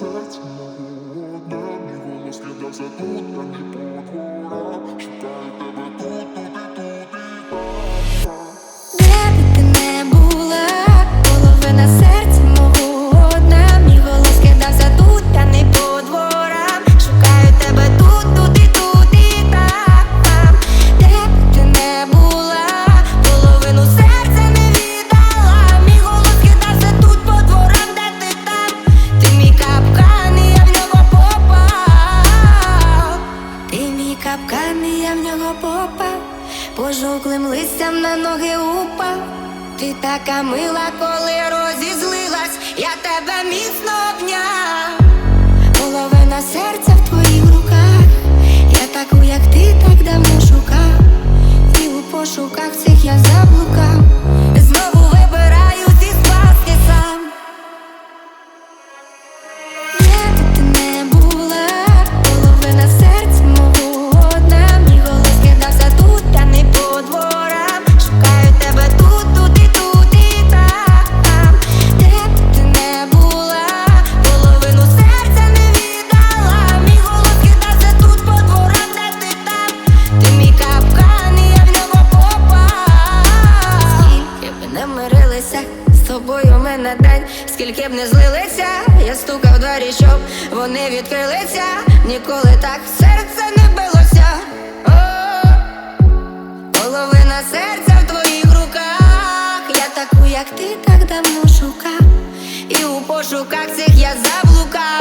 серця Одна мій голос кидався тут, а не по дворах Шукайте пожовклим листям на ноги упав, ти така мила, коли розізли. скільки б не злилися, я стукав двері, щоб вони відкрилися, ніколи так серце не билося, половина серця в твоїх руках, я таку, як ти, так давно шукав, і у пошуках цих я заблукав.